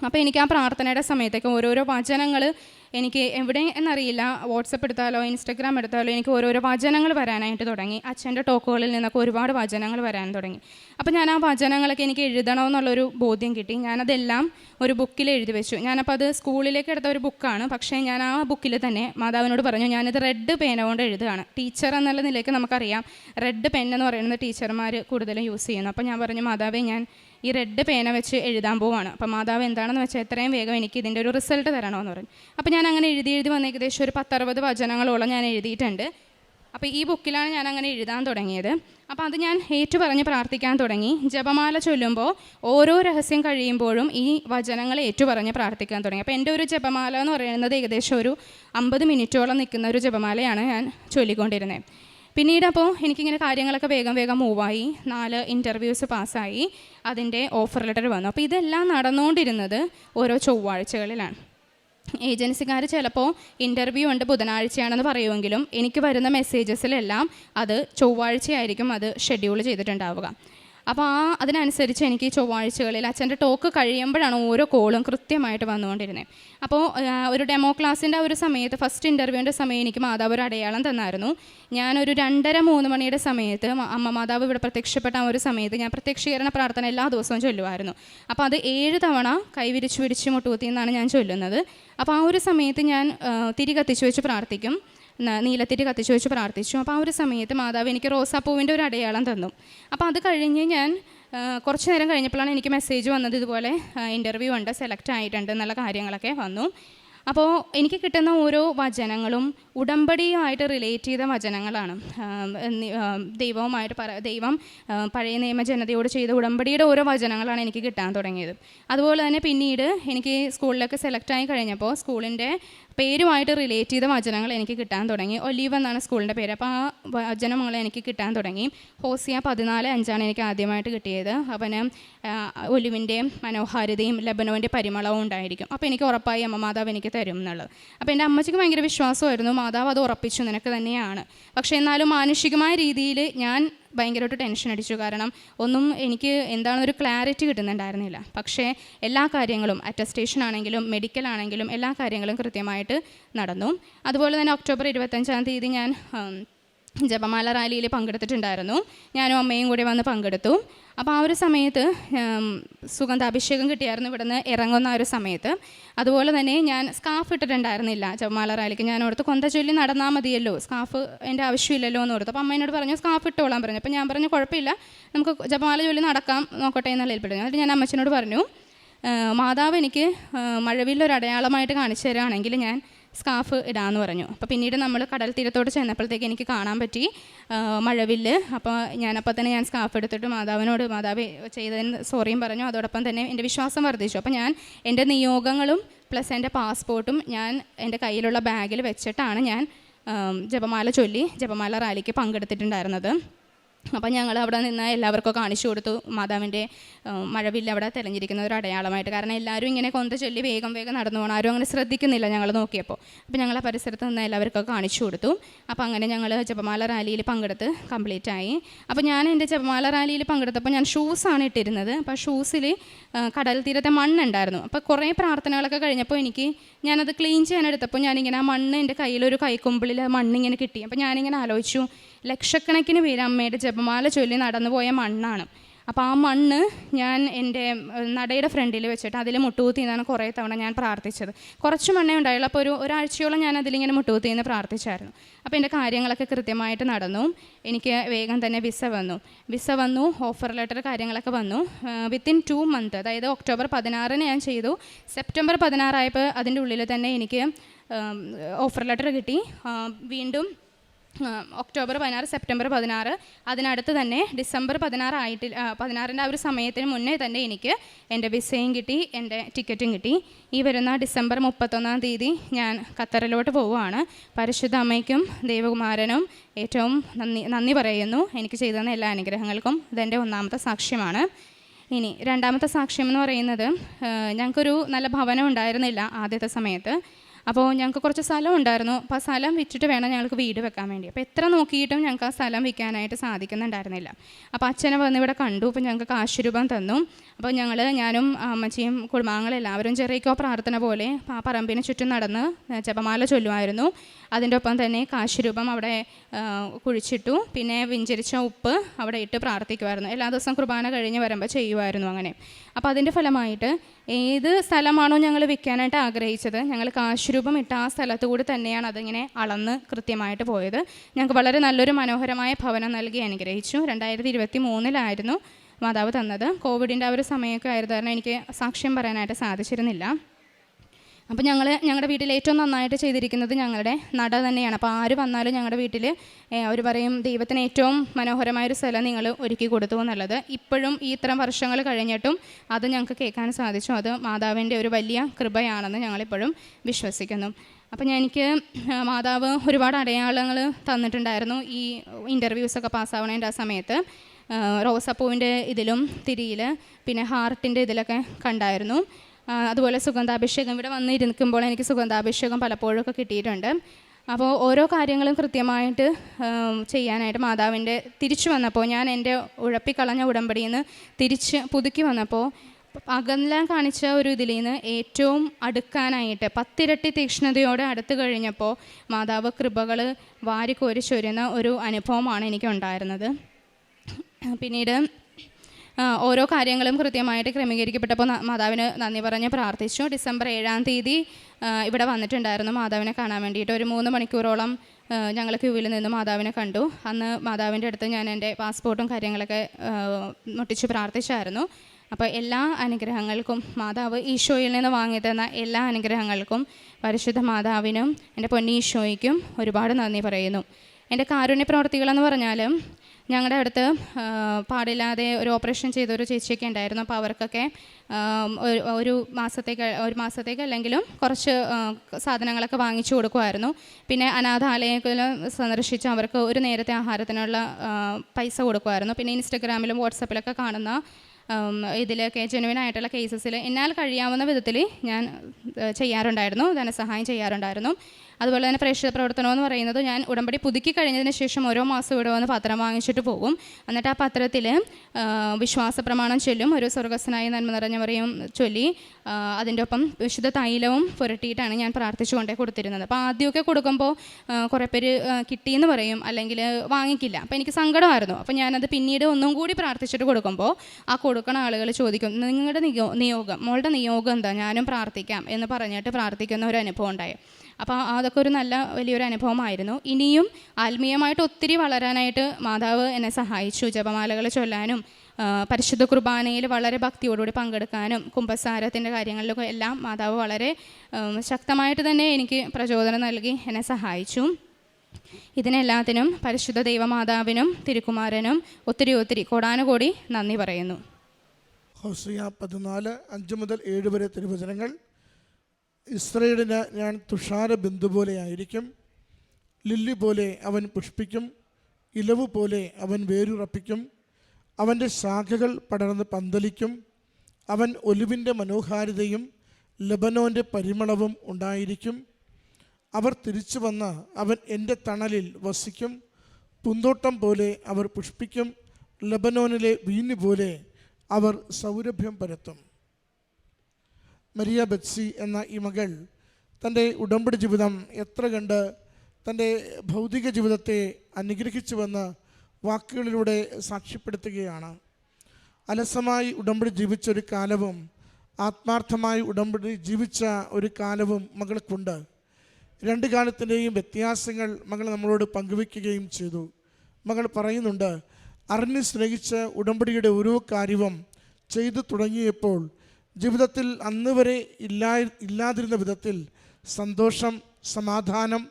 അപ്പോൾ എനിക്ക് ആ പ്രാർത്ഥനയുടെ സമയത്തൊക്കെ ഓരോരോ വചനങ്ങൾ എനിക്ക് എവിടെ എന്നറിയില്ല. വാട്സപ്പ് എടുത്താലോ ഇൻസ്റ്റഗ്രാം എടുത്താലോ എനിക്ക് ഓരോരോ വചനങ്ങൾ വരാനായിട്ട് തുടങ്ങി. അച്ഛന്റെ ടോക്കുകളിൽ നിന്നൊക്കെ ഒരുപാട് വചനങ്ങൾ വരാൻ തുടങ്ങി. അപ്പോൾ ഞാൻ ആ വചനങ്ങളൊക്കെ എനിക്ക് എഴുതണമെന്നുള്ളൊരു ബോധ്യം കിട്ടി. ഞാനതെല്ലാം ഒരു ബുക്കിൽ എഴുതി വെച്ചു. ഞാനപ്പോൾ അത് സ്കൂളിലേക്ക് എടുത്ത ഒരു ബുക്കാണ്. പക്ഷേ ഞാൻ ആ ബുക്കിൽ തന്നെ മാതാവിനോട് പറഞ്ഞു ഞാനിത് റെഡ് പേന കൊണ്ട് എഴുതുകയാണ്. ടീച്ചർ എന്നുള്ള നിലയ്ക്ക് നമുക്കറിയാം. റെഡ് പെൻ എന്ന് പറയുന്നത് ടീച്ചർമാർ കൂടുതലും യൂസ് ചെയ്യുന്നു. അപ്പോൾ ഞാൻ പറഞ്ഞു മാതാവേ ഞാൻ ഈ റെഡ് പേന വെച്ച് എഴുതാൻ പോവാണ്. അപ്പോൾ മാതാവ് എന്താണെന്ന് വെച്ചാൽ എത്രയും വേഗം എനിക്ക് ഇതിന്റെ ഒരു റിസൾട്ട് തരണമെന്ന് പറഞ്ഞു. അപ്പോൾ ഞാൻ അങ്ങനെ എഴുതി എഴുതി വന്ന ഏകദേശം ഒരു പത്തറുപത് വചനങ്ങളോളം ഞാൻ എഴുതിയിട്ടുണ്ട്. അപ്പോൾ ഈ ബുക്കിലാണ് ഞാൻ അങ്ങനെ എഴുതാൻ തുടങ്ങിയത്. അപ്പോൾ അത് ഞാൻ ഏറ്റു പറഞ്ഞ് പ്രാർത്ഥിക്കാൻ തുടങ്ങി. ജപമാല ചൊല്ലുമ്പോൾ ഓരോ രഹസ്യം കഴിയുമ്പോഴും ഈ വചനങ്ങൾ ഏറ്റു പറഞ്ഞ് പ്രാർത്ഥിക്കാൻ തുടങ്ങി. അപ്പോൾ എന്റെ ഒരു ജപമാല എന്ന് പറയുന്നത് ഏകദേശം ഒരു അമ്പത് മിനിറ്റോളം നിൽക്കുന്ന ഒരു ജപമാലയാണ് ഞാൻ ചൊല്ലിക്കൊണ്ടിരുന്നത് പിന്നീട് അപ്പോൾ എനിക്കിങ്ങനെ കാര്യങ്ങളൊക്കെ വേഗം വേഗം മൂവായി. നാല് ഇന്റർവ്യൂസ് പാസ്സായി. അതിന്റെ ഓഫർ ലെറ്റർ വന്നു. അപ്പോൾ ഇതെല്ലാം നടന്നുകൊണ്ടിരുന്നത് ഓരോ ചൊവ്വാഴ്ചകളിലാണ്. ഏജൻസിക്കാർ ചിലപ്പോൾ ഇന്റർവ്യൂ ഉണ്ട് ബുധനാഴ്ചയാണെന്ന് പറയുമെങ്കിലും എനിക്ക് വരുന്ന മെസ്സേജസിലെല്ലാം അത് ചൊവ്വാഴ്ചയായിരിക്കും അത് ഷെഡ്യൂൾ ചെയ്തിട്ടുണ്ടാവുക. അപ്പോൾ ആ അതിനനുസരിച്ച് എനിക്ക് ഈ ചൊവ്വാഴ്ചകളിൽ അച്ഛന്റെ ടോക്ക് കഴിയുമ്പോഴാണ് ഓരോ കോളും കൃത്യമായിട്ട് വന്നുകൊണ്ടിരുന്നത് അപ്പോൾ ഒരു ഡെമോ ക്ലാസ്സിന്റെ ഒരു സമയത്ത് ഫസ്റ്റ് ഇന്റർവ്യൂവിന്റെ സമയം എനിക്ക് മാതാവ് ഒരു അടയാളം തന്നായിരുന്നു. ഞാനൊരു രണ്ടര മൂന്ന് മണിയുടെ സമയത്ത് അമ്മ മാതാവ് ഇവിടെ പ്രത്യക്ഷപ്പെട്ട ആ ഒരു സമയത്ത് ഞാൻ പ്രത്യക്ഷീകരണ പ്രാർത്ഥന എല്ലാ ദിവസവും ചൊല്ലുമായിരുന്നു. അപ്പോൾ അത് ഏഴ് തവണ കൈവിരിച്ച് പിടിച്ച് മുട്ടുകുത്തി എന്നാണ് ഞാൻ ചൊല്ലുന്നത്. അപ്പോൾ ആ ഒരു സമയത്ത് ഞാൻ ആ, തിരി കത്തിച്ചു വെച്ച് പ്രാർത്ഥിക്കും. നീലത്തിരി കത്തിച്ചു വെച്ച് പ്രാർത്ഥിച്ചു. അപ്പോൾ ആ ഒരു സമയത്ത് മാതാവ് എനിക്ക് റോസാപ്പൂവിന്റെ ഒരു അടയാളം തന്നു. അപ്പോൾ അത് കഴിഞ്ഞ് ഞാൻ കുറച്ച് നേരം കഴിഞ്ഞപ്പോഴാണ് എനിക്ക് മെസ്സേജ് വന്നത് ഇതുപോലെ ഇന്റർവ്യൂ ഉണ്ട് സെലക്ട് ആയിട്ടുണ്ട് എന്നുള്ള കാര്യങ്ങളൊക്കെ വന്നു. അപ്പോൾ എനിക്ക് കിട്ടുന്ന ഓരോ വചനങ്ങളും ഉടമ്പടിയുമായിട്ട് റിലേറ്റ് ചെയ്ത വചനങ്ങളാണ്. ദൈവവുമായിട്ട് പറ ദൈവം പഴയ നിയമ ജനതയോട് ചെയ്ത ഉടമ്പടിയുടെ ഓരോ വചനങ്ങളാണ് എനിക്ക് കിട്ടാൻ തുടങ്ങിയത്. അതുപോലെ തന്നെ പിന്നീട് എനിക്ക് സ്കൂളിലൊക്കെ സെലക്ട് ആയി കഴിഞ്ഞപ്പോൾ സ്കൂളിന്റെ പേരുമായിട്ട് റിലേറ്റ് ചെയ്ത വചനങ്ങൾ എനിക്ക് കിട്ടാൻ തുടങ്ങി. ഒലീവ് എന്നാണ് സ്കൂളിന്റെ പേര്. അപ്പോൾ ആ വചനങ്ങൾ എനിക്ക് കിട്ടാൻ തുടങ്ങി. ഹോസിയ പതിനാല് അഞ്ചാണ് എനിക്ക് ആദ്യമായിട്ട് കിട്ടിയത്. അവന് ഒലിവിന്റെ മനോഹാരിതയും ലബനോന്റെ പരിമളവും ഉണ്ടായിരിക്കും. അപ്പോൾ എനിക്ക് ഉറപ്പായി അമ്മ മാതാവ് എനിക്ക് തരും എന്നുള്ളത്. അപ്പോൾ എന്റെ അമ്മച്ചിക്ക് ഭയങ്കര വിശ്വാസമായിരുന്നു. മാതാവ് അത് ഉറപ്പിച്ചു നിനക്ക് തന്നെയാണ്. പക്ഷേ എന്നാലും മാനുഷികമായ രീതിയിൽ ഞാൻ ഭയങ്കരമായിട്ട് ടെൻഷൻ അടിച്ചു. കാരണം ഒന്നും എനിക്ക് എന്താണെന്നൊരു ക്ലാരിറ്റി കിട്ടുന്നുണ്ടായിരുന്നില്ല. പക്ഷേ എല്ലാ കാര്യങ്ങളും അറ്റസ്റ്റേഷൻ ആണെങ്കിലും മെഡിക്കൽ ആണെങ്കിലും എല്ലാ കാര്യങ്ങളും കൃത്യമായിട്ട് നടന്നു. അതുപോലെ തന്നെ ഒക്ടോബർ ഇരുപത്തഞ്ചാം തീയതി ഞാൻ ജപമാല റാലിയിൽ പങ്കെടുത്തിട്ടുണ്ടായിരുന്നു. ഞാനും അമ്മയും കൂടി വന്ന് പങ്കെടുത്തു. അപ്പോൾ ആ ഒരു സമയത്ത് സുഗന്ധാഭിഷേകം കിട്ടിയായിരുന്നു ഇവിടുന്ന് ഇറങ്ങുന്ന ആ ഒരു സമയത്ത്. അതുപോലെ തന്നെ ഞാൻ സ്കാഫ് ഇട്ടിട്ടുണ്ടായിരുന്നില്ല ജപമാല റാലിക്ക്. ഞാൻ ഓർത്ത് കൊന്ത ചൊല്ലി നടന്നാൽ മതിയല്ലോ സ്കാഫ് എന്റെ ആവശ്യമില്ലല്ലോ എന്ന് ഓർത്തു. അപ്പോൾ അമ്മ എന്നോട് പറഞ്ഞു സ്കാഫ് ഇട്ടോളാൻ പറഞ്ഞു. അപ്പോൾ ഞാൻ പറഞ്ഞു കുഴപ്പമില്ല നമുക്ക് ജപമാല ചൊല്ലി നടക്കാം നോക്കട്ടെ എന്നുള്ള ഏൽപ്പെട്ടു എന്നിട്ട് ഞാൻ അമ്മച്ചനോട് പറഞ്ഞു മാതാവ് എനിക്ക് മഴവിലൊരു അടയാളമായിട്ട് കാണിച്ചു തരാണെങ്കിൽ ഞാൻ സ്കാഫ് ഇടാമെന്ന് പറഞ്ഞു. അപ്പോൾ പിന്നീട് നമ്മൾ കടൽ തീരത്തോട്ട് ചെന്നപ്പോഴത്തേക്ക് എനിക്ക് കാണാൻ പറ്റി മഴവില്ല്. അപ്പോൾ ഞാനപ്പോൾ തന്നെ ഞാൻ സ്കാഫ് എടുത്തിട്ട് മാതാവിനോട് മാതാവ് ചെയ്തതിന് സോറിയും പറഞ്ഞു. അതോടൊപ്പം തന്നെ എന്റെ വിശ്വാസം വർദ്ധിച്ചു. അപ്പോൾ ഞാൻ എന്റെ നിയോഗങ്ങളും പ്ലസ് എന്റെ പാസ്പോർട്ടും ഞാൻ എന്റെ കയ്യിലുള്ള ബാഗിൽ വെച്ചിട്ടാണ് ഞാൻ ജപമാല ചൊല്ലി ജപമാല റാലിക്ക് പങ്കെടുത്തിട്ടുണ്ടായിരുന്നത്. അപ്പം ഞങ്ങൾ അവിടെ നിന്ന് എല്ലാവർക്കും കാണിച്ചു കൊടുത്തു. മാതാവിന്റെ മഴവില്ല അവിടെ തെളിഞ്ഞിരിക്കുന്ന ഒരു അടയാളമായിട്ട്. കാരണം എല്ലാവരും ഇങ്ങനെ കൊന്ത ചൊല്ലി വേഗം വേഗം നടന്നു പോകണം. ആരും അങ്ങനെ ശ്രദ്ധിക്കുന്നില്ല ഞങ്ങൾ നോക്കിയപ്പോൾ അപ്പം ഞങ്ങൾ ആ പരിസരത്ത് നിന്ന് എല്ലാവർക്കും കാണിച്ചു കൊടുത്തു. അപ്പോൾ അങ്ങനെ ഞങ്ങൾ ജപമാല റാലിയിൽ പങ്കെടുത്ത് കംപ്ലീറ്റ് ആയി. അപ്പോൾ ഞാൻ എന്റെ ജപമാല റാലിയിൽ പങ്കെടുത്തപ്പോൾ ഞാൻ ഷൂസാണ് ഇട്ടിരുന്നത്. അപ്പോൾ ഷൂസിൽ കടൽ തീരത്തെ മണ്ണുണ്ടായിരുന്നു. അപ്പോൾ കുറേ പ്രാർത്ഥനകളൊക്കെ കഴിഞ്ഞപ്പോൾ എനിക്ക് ഞാനത് ക്ലീൻ ചെയ്യാനെടുത്തപ്പോൾ ഞാനിങ്ങനെ ആ മണ്ണ് എന്റെ കയ്യിലൊരു കൈക്കുമ്പിളിൽ മണ്ണിങ്ങനെ കിട്ടി. അപ്പോൾ ഞാനിങ്ങനെ ആലോചിച്ചു ലക്ഷക്കണക്കിന് പേര് അമ്മയുടെ ജപമാല ചൊല്ലി നടന്നുപോയ മണ്ണാണ്. അപ്പോൾ ആ മണ്ണ് ഞാൻ എന്റെ നടയുടെ ഫ്രണ്ടിൽ വെച്ചിട്ട് അതിൽ മുട്ടുകുത്തിന്നാണ് കുറേ തവണ ഞാൻ പ്രാർത്ഥിച്ചത്. കുറച്ച് മണ്ണേ ഉണ്ടായുള്ളൂ. അപ്പോൾ ഒരു ഒരാഴ്ചയോളം ഞാൻ അതിലിങ്ങനെ മുട്ടുകുത്തിന്ന് പ്രാർത്ഥിച്ചായിരുന്നു. അപ്പോൾ എന്റെ കാര്യങ്ങളൊക്കെ കൃത്യമായിട്ട് നടന്നു. എനിക്ക് വേഗം തന്നെ വിസ വന്നു. വിസ വന്നു ഓഫർ ലെറ്റർ കാര്യങ്ങളൊക്കെ വന്നു. വിത്തിൻ ടു മന്ത് അതായത് ഒക്ടോബർ പതിനാറിന് ഞാൻ ചെയ്തു. സെപ്റ്റംബർ പതിനാറായപ്പോൾ അതിന്റെ ഉള്ളിൽ തന്നെ എനിക്ക് ഓഫർ ലെറ്റർ കിട്ടി. വീണ്ടും ഒക്ടോബർ പതിനാറ് സെപ്റ്റംബർ പതിനാറ് അതിനടുത്ത് തന്നെ ഡിസംബർ പതിനാറ് ആയിട്ട് പതിനാറിന്റെ ആ ഒരു സമയത്തിന് മുന്നേ തന്നെ എനിക്ക് എന്റെ വിസയും കിട്ടി എന്റെ ടിക്കറ്റും കിട്ടി. ഈ വരുന്ന ഡിസംബർ മുപ്പത്തൊന്നാം തീയതി ഞാൻ ഖത്തറിലോട്ട് പോവുകയാണ്. പരിശുദ്ധ അമ്മയ്ക്കും ദേവകുമാരനും ഏറ്റവും നന്ദി നന്ദി പറയുന്നു. എനിക്ക് ചെയ്തു എല്ലാ അനുഗ്രഹങ്ങൾക്കും ഇതെന്റെ ഒന്നാമത്തെ സാക്ഷ്യമാണ്. ഇനി രണ്ടാമത്തെ സാക്ഷ്യം എന്ന് പറയുന്നത് ഞങ്ങൾക്കൊരു നല്ല ഭവനം ഉണ്ടായിരുന്നില്ല ആദ്യത്തെ സമയത്ത്. അപ്പോൾ ഞങ്ങൾക്ക് കുറച്ച് സ്ഥലം ഉണ്ടായിരുന്നു. അപ്പോൾ ആ സ്ഥലം വിറ്റിട്ട് വേണം ഞങ്ങൾക്ക് വീട് വെക്കാൻ വേണ്ടി. അപ്പോൾ എത്ര നോക്കിയിട്ടും ഞങ്ങൾക്ക് ആ സ്ഥലം വിൽക്കാനായിട്ട് സാധിക്കുന്നുണ്ടായിരുന്നില്ല. അപ്പോൾ അച്ഛനെ വന്ന് ഇവിടെ കണ്ടു. അപ്പോൾ ഞങ്ങൾക്ക് കാശുരൂപം തന്നു. അപ്പോൾ ഞങ്ങൾ ഞാനും അമ്മച്ചിയും കുടുംബാംഗങ്ങളും എല്ലാവരും ചെറിയക്കോ പ്രാർത്ഥന പോലെ ആ പറമ്പിന് ചുറ്റും നടന്ന് ജപമാല ചൊല്ലുമായിരുന്നു. അതിന്റെ ഒപ്പം തന്നെ കാശുരൂപം അവിടെ കുഴിച്ചിട്ടു. പിന്നെ വിഞ്ചരിച്ച ഉപ്പ് അവിടെ ഇട്ട് പ്രാർത്ഥിക്കുമായിരുന്നു. എല്ലാ ദിവസവും കുർബാന കഴിഞ്ഞ് വരുമ്പോൾ ചെയ്യുമായിരുന്നു അങ്ങനെ. അപ്പോൾ അതിന്റെ ഫലമായിട്ട് ഏത് സ്ഥലമാണോ ഞങ്ങൾ വിൽക്കാനായിട്ട് ആഗ്രഹിച്ചത് ഞങ്ങൾ കാശുരൂപം ഇട്ട ആ സ്ഥലത്തു കൂടി തന്നെയാണ് അതിങ്ങനെ അളന്ന് കൃത്യമായിട്ട് പോയത്. ഞങ്ങൾക്ക് വളരെ നല്ലൊരു മനോഹരമായ ഭവനം നൽകി അനുഗ്രഹിച്ചു. രണ്ടായിരത്തി ഇരുപത്തി മൂന്നിലായിരുന്നു മാതാവ് തന്നത്. കോവിഡിന്റെ ആ ഒരു സമയമൊക്കെ ആയിരുന്നു കാരണം എനിക്ക് സാക്ഷ്യം പറയാനായിട്ട് സാധിച്ചിരുന്നില്ല. അപ്പോൾ ഞങ്ങൾ ഞങ്ങളുടെ വീട്ടിൽ ഏറ്റവും നന്നായിട്ട് ചെയ്തിരിക്കുന്നത് ഞങ്ങളുടെ നട തന്നെയാണ്. അപ്പോൾ ആര് വന്നാലും ഞങ്ങളുടെ വീട്ടിൽ അവർ പറയും ദൈവത്തിന് ഏറ്റവും മനോഹരമായൊരു സ്ഥലം നിങ്ങൾ ഒരുക്കി കൊടുത്തു എന്നുള്ളത്. ഇപ്പോഴും ഈ ഇത്തരം വർഷങ്ങൾ കഴിഞ്ഞിട്ടും അത് ഞങ്ങൾക്ക് കേൾക്കാൻ സാധിച്ചു. അത് മാതാവിന്റെ ഒരു വലിയ കൃപയാണെന്ന് ഞങ്ങളിപ്പോഴും വിശ്വസിക്കുന്നു. അപ്പം ഞാൻ എനിക്ക് മാതാവ് ഒരുപാട് അടയാളങ്ങൾ തന്നിട്ടുണ്ടായിരുന്നു ഈ ഇന്റർവ്യൂസൊക്കെ പാസ്സാവണേന്റെ ആ സമയത്ത്. റോസപ്പൂവിന്റെ ഇതിലും തിരിയിൽ പിന്നെ ഹാർട്ടിന്റെ ഇതിലൊക്കെ കണ്ടായിരുന്നു. അതുപോലെ സുഗന്ധാഭിഷേകം ഇവിടെ വന്നിരിക്കുമ്പോൾ എനിക്ക് സുഗന്ധാഭിഷേകം പലപ്പോഴൊക്കെ കിട്ടിയിട്ടുണ്ട്. അപ്പോൾ ഓരോ കാര്യങ്ങളും കൃത്യമായിട്ട് ചെയ്യാനായിട്ട് മാതാവിന്റെ തിരിച്ചു വന്നപ്പോൾ ഞാൻ എന്റെ ഉഴപ്പിക്കളഞ്ഞ ഉടമ്പടിയിൽ നിന്ന് തിരിച്ച് പുതുക്കി വന്നപ്പോൾ അകലാൻ കാണിച്ച ഒരു ഇതിൽ നിന്ന് ഏറ്റവും അടുക്കാനായിട്ട് പത്തിരട്ടി തീക്ഷ്ണതയോടെ അടുത്ത് കഴിഞ്ഞപ്പോൾ മാതാവ് കൃപകൾ വാരിക്കോരി ചൊരുന്ന ഒരു അനുഭവമാണ് എനിക്ക് ഉണ്ടായിരുന്നത് പിന്നീട് ഓരോ കാര്യങ്ങളും കൃത്യമായിട്ട് ക്രമീകരിക്കപ്പെട്ടപ്പോൾ മാതാവിന് നന്ദി പറഞ്ഞ് പ്രാർത്ഥിച്ചു. ഡിസംബർ ഏഴാം തീയതി ഇവിടെ വന്നിട്ടുണ്ടായിരുന്നു മാതാവിനെ കാണാൻ വേണ്ടിയിട്ട്. ഒരു മൂന്ന് മണിക്കൂറോളം ഞങ്ങൾ ക്യൂവിൽ നിന്ന് മാതാവിനെ കണ്ടു. അന്ന് മാതാവിന്റെ അടുത്ത് ഞാൻ എന്റെ പാസ്പോർട്ടും കാര്യങ്ങളൊക്കെ മുട്ടിച്ച് പ്രാർത്ഥിച്ചായിരുന്നു. അപ്പോൾ എല്ലാ അനുഗ്രഹങ്ങൾക്കും മാതാവ് ഈശോയിൽ നിന്ന് വാങ്ങി തന്ന എല്ലാ അനുഗ്രഹങ്ങൾക്കും പരിശുദ്ധ മാതാവിനും എന്റെ പൊന്നീശോയ്ക്കും ഒരുപാട് നന്ദി പറയുന്നു. എന്റെ കാരുണ്യ പ്രവർത്തികളെന്ന് പറഞ്ഞാൽ ഞങ്ങളുടെ അടുത്ത് പാടില്ലാതെ ഒരു ഓപ്പറേഷൻ ചെയ്ത ഒരു ചേച്ചിയൊക്കെ ഉണ്ടായിരുന്നു. അപ്പോൾ അവർക്കൊക്കെ ഒരു മാസത്തേക്ക് ഒരു മാസത്തേക്ക് അല്ലെങ്കിലും കുറച്ച് സാധനങ്ങളൊക്കെ വാങ്ങിച്ചു കൊടുക്കുമായിരുന്നു. പിന്നെ അനാഥാലയത്തിൽ സന്ദർശിച്ച് അവർക്ക് ഒരു നേരത്തെ ആഹാരത്തിനുള്ള പൈസ കൊടുക്കുമായിരുന്നു. പിന്നെ ഇൻസ്റ്റഗ്രാമിലും വാട്സപ്പിലൊക്കെ കാണുന്ന ഇതിലൊക്കെ ജെനുവിൻ ആയിട്ടുള്ള കേസസിൽ എന്നാൽ കഴിയാവുന്ന വിധത്തിൽ ഞാൻ ചെയ്യാറുണ്ടായിരുന്നു. ധനസഹായം ചെയ്യാറുണ്ടായിരുന്നു. അതുപോലെ തന്നെ പ്രേക്ഷിത പ്രവർത്തനം എന്ന് പറയുന്നത് ഞാൻ ഉടമ്പടി പുതുക്കി കഴിഞ്ഞതിന് ശേഷം ഓരോ മാസം ഇവിടെ വന്ന് പത്രം വാങ്ങിച്ചിട്ട് പോകും. എന്നിട്ട് ആ പത്രത്തിൽ വിശ്വാസ പ്രമാണം ചൊല്ലും. ഒരു സ്വർഗസ്സനായി നന്മ നിറഞ്ഞ പറയും ചൊല്ലി അതിന്റെ ഒപ്പം വിശുദ്ധ തൈലവും പുരട്ടിയിട്ടാണ് ഞാൻ പ്രാർത്ഥിച്ചു കൊണ്ടേ കൊടുത്തിരുന്നത്. അപ്പോൾ ആദ്യമൊക്കെ കൊടുക്കുമ്പോൾ കുറേ പേര് കിട്ടിയെന്ന് പറയും. അല്ലെങ്കിൽ വാങ്ങിക്കില്ല. അപ്പോൾ എനിക്ക് സങ്കടമായിരുന്നു. അപ്പോൾ ഞാനത് പിന്നീട് ഒന്നും കൂടി പ്രാർത്ഥിച്ചിട്ട് കൊടുക്കുമ്പോൾ ആ കൊടുക്കണ ആളുകൾ ചോദിക്കും നിങ്ങളുടെ നിയോ നിയോഗം മോളുടെ നിയോഗം എന്താ? ഞാനും പ്രാർത്ഥിക്കാം എന്ന് പറഞ്ഞിട്ട് പ്രാർത്ഥിക്കുന്ന ഒരു അനുഭവം ഉണ്ടായി. അപ്പോൾ അതൊക്കെ ഒരു നല്ല വലിയൊരു അനുഭവമായിരുന്നു. ഇനിയും ആത്മീയമായിട്ട് ഒത്തിരി വളരാനായിട്ട് മാതാവ് എന്നെ സഹായിച്ചു. ജപമാലകൾ ചൊല്ലാനും പരിശുദ്ധ കുർബാനയിൽ വളരെ ഭക്തിയോടുകൂടി പങ്കെടുക്കാനും കുംഭസാരത്തിന്റെ കാര്യങ്ങളിലൊക്കെ എല്ലാം മാതാവ് വളരെ ശക്തമായിട്ട് തന്നെ എനിക്ക് പ്രചോദനം നൽകി എന്നെ സഹായിച്ചു. ഇതിനെല്ലാത്തിനും പരിശുദ്ധ ദൈവമാതാവിനും തിരുക്കുമാരനും ഒത്തിരി ഒത്തിരി കോടാനുകോടി നന്ദി പറയുന്നു. ഹോസിയ പതിനാല് അഞ്ച് മുതൽ ഏഴ് വരെ തിരുവചനങ്ങൾ. ഇസ്രയേലിന് ഞാൻ തുഷാര ബിന്ദു പോലെ ആയിരിക്കും. ലില്ലി പോലെ അവൻ പുഷ്പിക്കും. ഇലവ് പോലെ അവൻ വേരുറപ്പിക്കും. അവന്റെ ശാഖകൾ പടർന്ന് പന്തലിക്കും. അവൻ ഒലിവിന്റെ മനോഹാരിതയും ലബനോന്റെ പരിമളവും ഉണ്ടായിരിക്കും. അവർ തിരിച്ചു വന്ന് അവൻ എന്റെ തണലിൽ വസിക്കും. പൂന്തോട്ടം പോലെ അവർ പുഷ്പിക്കും. ലബനോനിലെ വീഞ്ഞ് പോലെ അവർ സൗരഭ്യം പരത്തും. മരിയ ബെറ്റ്സി എന്ന ഈ മകൾ തന്റെ ഉടമ്പടി ജീവിതം എത്ര കണ്ട് തന്റെ ഭൗതിക ജീവിതത്തെ അനുഗ്രഹിച്ചുവെന്ന് വാക്കുകളിലൂടെ സാക്ഷ്യപ്പെടുത്തുകയാണ്. അലസമായി ഉടമ്പടി ജീവിച്ച ഒരു കാലവും ആത്മാർത്ഥമായി ഉടമ്പടി ജീവിച്ച ഒരു കാലവും മകൾക്കുണ്ട്. രണ്ട് കാലത്തിന്റെയും വ്യത്യാസങ്ങൾ മകൾ നമ്മളോട് പങ്കുവയ്ക്കുകയും ചെയ്തു. മകൾ പറയുന്നുണ്ട് അറിഞ്ഞ് സ്നേഹിച്ച ഉടമ്പടിയുടെ ഓരോ കാര്യവും ചെയ്തു തുടങ്ങിയപ്പോൾ ജീവിതത്തിൽ അന്ന് വരെ ഇല്ലാ ഇല്ലാതിരുന്ന വിധത്തിൽ സന്തോഷം സമാധാനം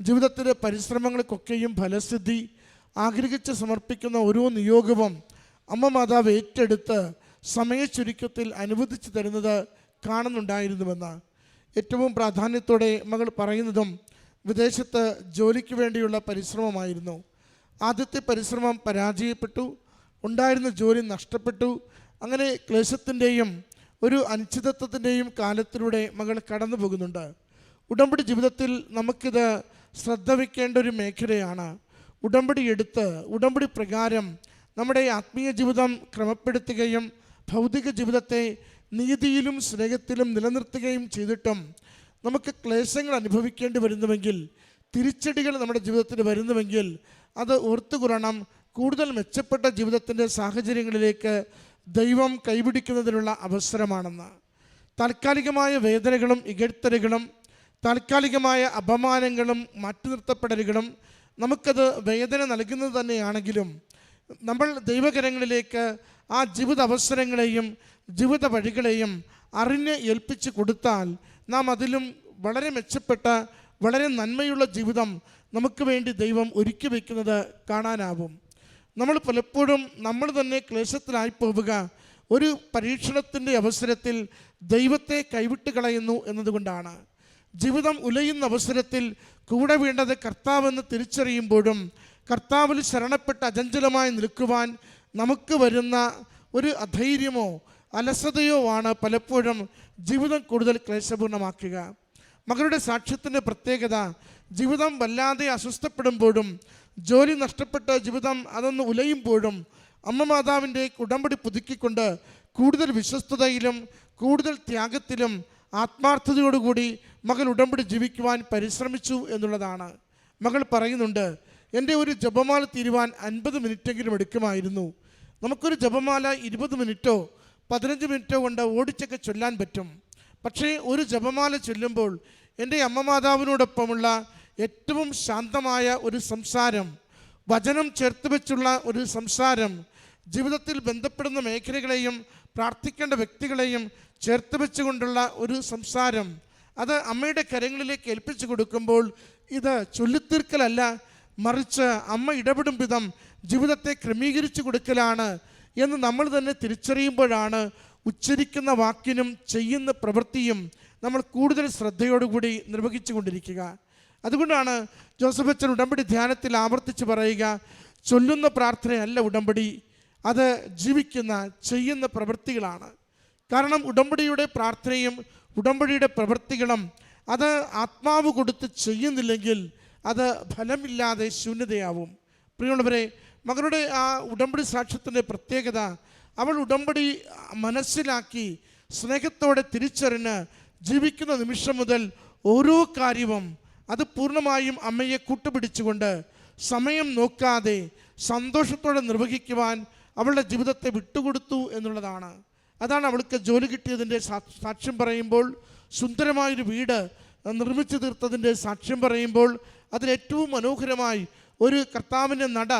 ജീവിതത്തിലെ പരിശ്രമങ്ങൾക്കൊക്കെയും ഫലസിദ്ധി ആഗ്രഹിച്ച് സമർപ്പിക്കുന്ന ഓരോ നിയോഗവും അമ്മ മാതാവ് ഏറ്റെടുത്ത് സമയച്ചുരുക്കത്തിൽ അനുവദിച്ചു തരുന്നത് കാണുന്നുണ്ടായിരുന്നുവെന്ന്. ഏറ്റവും പ്രാധാന്യത്തോടെ മകൾ പറയുന്നതും വിദേശത്ത് ജോലിക്ക് വേണ്ടിയുള്ള പരിശ്രമമായിരുന്നു. ആദ്യത്തെ പരിശ്രമം പരാജയപ്പെട്ടു ഉണ്ടായിരുന്ന ജോലി നഷ്ടപ്പെട്ടു അങ്ങനെ ക്ലേശത്തിന്റെയും ഒരു അനിശ്ചിതത്വത്തിന്റെയും കാലത്തിലൂടെ മകൾ കടന്നു പോകുന്നുണ്ട്. ഉടമ്പടി ജീവിതത്തിൽ നമുക്കിത് ശ്രദ്ധ വയ്ക്കേണ്ട ഒരു മേഖലയാണ്. ഉടമ്പടി എടുത്ത് ഉടമ്പടി പ്രകാരം നമ്മുടെ ആത്മീയ ജീവിതം ക്രമപ്പെടുത്തുകയും ഭൗതിക ജീവിതത്തെ നീതിയിലും സ്നേഹത്തിലും നിലനിർത്തുകയും ചെയ്തിട്ടും നമുക്ക് ക്ലേശങ്ങൾ അനുഭവിക്കേണ്ടി വരുന്നുവെങ്കിൽ തിരിച്ചടികൾ നമ്മുടെ ജീവിതത്തിൽ വരുന്നുവെങ്കിൽ അത് ഓർത്തുകുറണം കൂടുതൽ മെച്ചപ്പെട്ട ജീവിതത്തിന്റെ സാഹചര്യങ്ങളിലേക്ക് ദൈവം കൈപിടിക്കുന്നതിനുള്ള അവസരമാണെന്ന്. താൽക്കാലികമായ വേദനകളും ഇകഴ്ത്തലുകളും താൽക്കാലികമായ അപമാനങ്ങളും മാറ്റി നിർത്തപ്പെടലുകളും നമുക്കത് വേദന നൽകുന്നത് തന്നെയാണെങ്കിലും നമ്മൾ ദൈവകരങ്ങളിലേക്ക് ആ ജീവിത അവസരങ്ങളെയും ജീവിത വഴികളെയും അറിഞ്ഞ് ഏൽപ്പിച്ച് കൊടുത്താൽ നാം അതിലും വളരെ മെച്ചപ്പെട്ട വളരെ നന്മയുള്ള ജീവിതം നമുക്ക് വേണ്ടി ദൈവം ഒരുക്കി വയ്ക്കുന്നത് കാണാനാവും. നമ്മൾ പലപ്പോഴും നമ്മൾ തന്നെ ക്ലേശത്തിലായി പോവുക. ഒരു പരീക്ഷണത്തിന്റെ അവസരത്തിൽ ദൈവത്തെ കൈവിട്ട് കളയുന്നു എന്നതുകൊണ്ടാണ്. ജീവിതം ഉലയുന്ന അവസരത്തിൽ കൂടെ വീണ്ടത് കർത്താവെന്ന് തിരിച്ചറിയുമ്പോഴും കർത്താവിൽ ശരണപ്പെട്ട് അചഞ്ചലമായി നിൽക്കുവാൻ നമുക്ക് വരുന്ന ഒരു അധൈര്യമോ അലസതയോ ആണ് പലപ്പോഴും ജീവിതം കൂടുതൽ ക്ലേശപൂർണമാക്കുക മകളുടെ സാക്ഷ്യത്തിന്റെ പ്രത്യേകത ജീവിതം വല്ലാതെ അസ്വസ്ഥപ്പെടുമ്പോഴും ജോലി നഷ്ടപ്പെട്ട ജീവിതം അതൊന്ന് ഉലയുമ്പോഴും അമ്മ മാതാവിന്റെ ഉടമ്പടി പുതുക്കിക്കൊണ്ട് കൂടുതൽ വിശ്വസ്തതയിലും കൂടുതൽ ത്യാഗത്തിലും ആത്മാർത്ഥതയോടുകൂടി മകൾ ഉടമ്പടി ജീവിക്കുവാൻ പരിശ്രമിച്ചു എന്നുള്ളതാണ്. മകൾ പറയുന്നുണ്ട് എന്റെ ഒരു ജപമാല തീരുവാൻ അൻപത് മിനിറ്റെങ്കിലും എടുക്കുമായിരുന്നു. നമുക്കൊരു ജപമാല ഇരുപത് മിനിറ്റോ പതിനഞ്ച് മിനിറ്റോ കൊണ്ട് ഓടിച്ചൊക്കെ ചൊല്ലാൻ പറ്റും. പക്ഷേ ഒരു ജപമാല ചൊല്ലുമ്പോൾ എന്റെ അമ്മ മാതാവിനോടൊപ്പമുള്ള ഏറ്റവും ശാന്തമായ ഒരു സംസാരം വചനം ചേർത്ത് വെച്ചുള്ള ഒരു സംസാരം ജീവിതത്തിൽ ബന്ധപ്പെടുന്ന മേഖലകളെയും പ്രാർത്ഥിക്കേണ്ട വ്യക്തികളെയും ചേർത്ത് വെച്ചുകൊണ്ടുള്ള ഒരു സംസാരം അത് അമ്മയുടെ കരങ്ങളിലേക്ക് ഏൽപ്പിച്ചു കൊടുക്കുമ്പോൾ ഇത് ചൊല്ലിത്തീർക്കലല്ല മറിച്ച് അമ്മ ഇടപെടും വിധം ജീവിതത്തെ ക്രമീകരിച്ചു കൊടുക്കലാണ് എന്ന് നമ്മൾ തന്നെ തിരിച്ചറിയുമ്പോഴാണ് ഉച്ചരിക്കുന്ന വാക്കിനും ചെയ്യുന്ന പ്രവൃത്തിയും നമ്മൾ കൂടുതൽ ശ്രദ്ധയോടുകൂടി നിർവഹിച്ചു കൊണ്ടിരിക്കുക അതുകൊണ്ടാണ് ജോസഫ് അച്ഛൻ ഉടമ്പടി ധ്യാനത്തിൽ ആവർത്തിച്ച് പറയുക ചൊല്ലുന്ന പ്രാർത്ഥനയല്ല ഉടമ്പടി അത് ജീവിക്കുന്ന ചെയ്യുന്ന പ്രവൃത്തികളാണ്. കാരണം ഉടമ്പടിയുടെ പ്രാർത്ഥനയും ഉടമ്പടിയുടെ പ്രവൃത്തികളും അത് ആത്മാവ് കൊടുത്ത് ചെയ്യുന്നില്ലെങ്കിൽ അത് ഫലമില്ലാതെ ശൂന്യതയാവും. പ്രിയമുള്ളവരെ മകളുടെ ആ ഉടമ്പടി സാക്ഷ്യത്തിന്റെ പ്രത്യേകത അവൾ ഉടമ്പടി മനസ്സിലാക്കി സ്നേഹത്തോടെ തിരിച്ചറിഞ്ഞ് ജീവിക്കുന്ന നിമിഷം മുതൽ ഓരോ കാര്യവും അത് പൂർണമായും അമ്മയെ കൂട്ടുപിടിച്ചുകൊണ്ട് സമയം നോക്കാതെ സന്തോഷത്തോടെ നിർവഹിക്കുവാൻ അവളുടെ ജീവിതത്തെ വിട്ടുകൊടുത്തു എന്നുള്ളതാണ്. അതാണ് അവൾക്ക് ജോലി കിട്ടിയതിന്റെ സാക്ഷ്യം പറയുമ്പോൾ സുന്ദരമായൊരു വീട് നിർമ്മിച്ചു തീർത്തതിന്റെ സാക്ഷ്യം പറയുമ്പോൾ അതിലേറ്റവും മനോഹരമായി ഒരു കർത്താവിന്റെ നട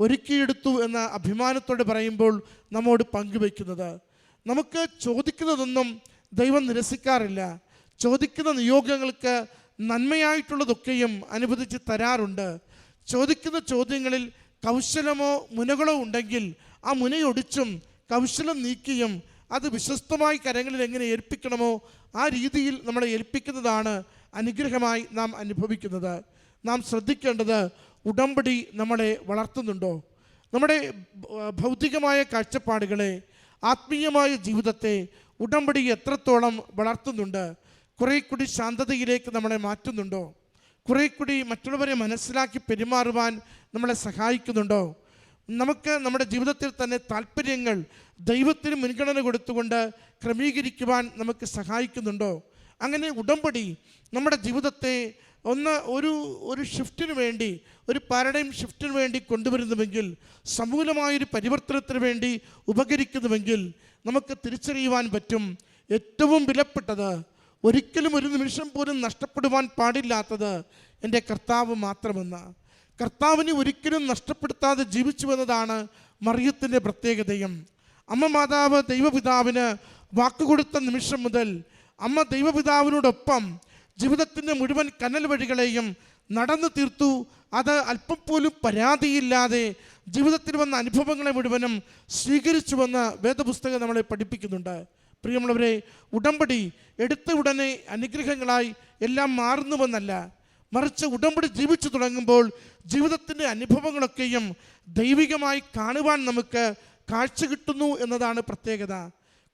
ഒരുക്കിയെടുത്തു എന്ന അഭിമാനത്തോടെ പറയുമ്പോൾ നമ്മോട് പങ്കുവയ്ക്കുന്നത്. നമുക്ക് ചോദിക്കുന്നതൊന്നും ദൈവം നിരസിക്കാറില്ല. ചോദിക്കുന്ന നിയോഗങ്ങൾക്ക് നന്മയായിട്ടുള്ളതൊക്കെയും അനുവദിച്ച് തരാറുണ്ട്. ചോദിക്കുന്ന ചോദ്യങ്ങളിൽ കൗശലമോ മുനകളോ ഉണ്ടെങ്കിൽ ആ മുനയൊടിച്ചും കൗശലം നീക്കിയും അത് വിശ്വസ്തമായി കരങ്ങളിൽ എങ്ങനെ ഏൽപ്പിക്കണമോ ആ രീതിയിൽ നമ്മളെ ഏൽപ്പിക്കുന്നതാണ് അനുഗ്രഹമായി നാം അനുഭവിക്കുന്നത്. നാം ശ്രദ്ധിക്കേണ്ടത് ഉടമ്പടി നമ്മളെ വളർത്തുന്നുണ്ടോ? നമ്മുടെ ഭൗതികമായ കാഴ്ചപ്പാടുകളെ ആത്മീയമായ ജീവിതത്തെ ഉടമ്പടി എത്രത്തോളം വളർത്തുന്നുണ്ട്? കുറേ കൂടി ശാന്തതയിലേക്ക് നമ്മളെ മാറ്റുന്നുണ്ടോ? കുറേ കൂടി മറ്റുള്ളവരെ മനസ്സിലാക്കി പെരുമാറുവാൻ നമ്മളെ സഹായിക്കുന്നുണ്ടോ? നമുക്ക് നമ്മുടെ ജീവിതത്തിൽ തന്നെ താല്പര്യങ്ങൾ ദൈവത്തിന് മുൻഗണന കൊടുത്തുകൊണ്ട് ക്രമീകരിക്കുവാൻ നമുക്ക് സഹായിക്കുന്നുണ്ടോ? അങ്ങനെ ഉടമ്പടി നമ്മുടെ ജീവിതത്തെ ഒന്ന് ഒരു ഒരു ഷിഫ്റ്റിന് വേണ്ടി ഒരു പാരഡൈം ഷിഫ്റ്റിന് വേണ്ടി കൊണ്ടുവരുന്നുവെങ്കിൽ സമൂലമായൊരു പരിവർത്തനത്തിന് വേണ്ടി ഉപകരിക്കുന്നുവെങ്കിൽ നമുക്ക് തിരിച്ചറിയുവാൻ പറ്റും ഏറ്റവും വിലപ്പെട്ടത് ഒരിക്കലും ഒരു നിമിഷം പോലും നഷ്ടപ്പെടുവാൻ പാടില്ലാത്തത് എന്റെ കർത്താവ് മാത്രമെന്ന്. കർത്താവിനെ ഒരിക്കലും നഷ്ടപ്പെടുത്താതെ ജീവിച്ചു എന്നതാണ് മറിയത്തിന്റെ പ്രത്യേകതയും. അമ്മ മാതാവ് ദൈവപിതാവിന് വാക്കുകൊടുത്ത നിമിഷം മുതൽ അമ്മ ദൈവപിതാവിനോടൊപ്പം ജീവിതത്തിന്റെ മുഴുവൻ കനൽ വഴികളെയും നടന്നു തീർത്തു. അത് അല്പം പോലും പരാതിയില്ലാതെ ജീവിതത്തിൽ വന്ന അനുഭവങ്ങളെ മുഴുവനും സ്വീകരിച്ചുവെന്ന് വേദപുസ്തകം നമ്മളെ പഠിപ്പിക്കുന്നുണ്ട്. പ്രിയമുള്ളവരെ ഉടമ്പടി എടുത്ത ഉടനെ അനുഗ്രഹങ്ങളായി എല്ലാം മാറുന്നുവെന്നല്ല. മറിച്ച് ഉടമ്പടി ജീവിച്ചു തുടങ്ങുമ്പോൾ ജീവിതത്തിന്റെ അനുഭവങ്ങളൊക്കെയും ദൈവികമായി കാണുവാൻ നമുക്ക് കാഴ്ച കിട്ടുന്നു എന്നതാണ് പ്രത്യേകത.